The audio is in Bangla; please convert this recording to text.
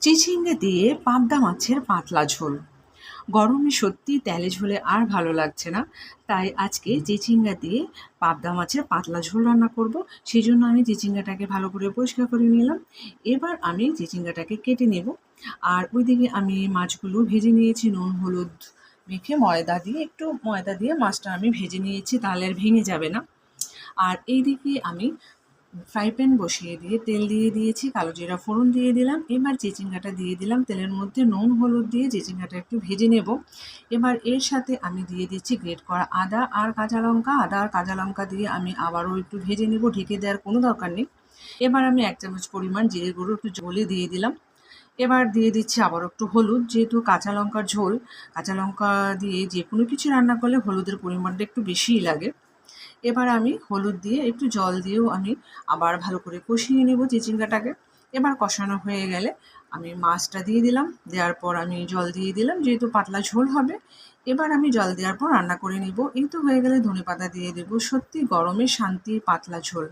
চিচিঙ্গে দিয়ে পাবদা মাছের পাতলা ঝোল। গরমে সত্যি তেলে ঝোলে আর ভালো লাগছে না। তাই আজকে চিচিঙ্গা দিয়ে পাবদা মাছের পাতলা ঝোল রান্না করব। সেই জন্য আমি চিচিঙ্গাটাকে ভালো করে পরিষ্কার করে নিলাম। এবার আমি চিচিঙ্গাটাকে কেটে নেব। আর ওইদিকে আমি মাছগুলো ভেজে নিয়েছি, নুন, হলুদ মেখে ময়দা দিয়ে। একটু ময়দা দিয়ে মাছটা আমি ভেজে নিয়েছি, তাহলে আর ভেঙে যাবে না। আর এইদিকে আমি ফ্রাই প্যান বসিয়ে দিয়ে তেল দিয়ে দিয়েছি, কালো জিরা ফোড়ন দিয়ে দিলাম। এবার চিচিঙ্গাটা দিয়ে দিলাম। তেলের মধ্যে নুন, হলুদ দিয়ে চিচিঙ্গাটা একটু ভেজে নেব। এবার এর সাথে আমি দিয়ে দিচ্ছি গ্রেট করা আদা আর কাঁচা লঙ্কা। আদা আর কাঁচা লঙ্কা দিয়ে আমি আবারও একটু ভেজে নেব, ঢেকে দেওয়ার কোনো দরকার নেই। এবার আমি এক চামচ পরিমাণ জিরে গুঁড়ো একটু জলে দিয়ে দিলাম। এবার দিয়ে দিচ্ছি আবার একটু হলুদ, যেহেতু কাঁচা লঙ্কার ঝোল, কাঁচা লঙ্কা দিয়ে যে কোনো কিছু রান্না করলে হলুদের পরিমাণটা একটু বেশিই লাগে। এবার আমি হলুদ দিয়ে একটু জল দিয়েও আমি আবার ভালো করে কষিয়ে নেব চিচিঙ্গাটাকে। এবার কষানো হয়ে গেলে আমি মাছটা দিয়ে দিলাম, দেওয়ার পর আমি জল দিয়ে দিলাম, যেহেতু পাতলা ঝোল হবে। এবার আমি জল দেওয়ার পর রান্না করে নিব। এই তো হয়ে গেলে ধনে পাতা দিয়ে দেবো। সত্যি গরমে শান্তি পাতলা ঝোল।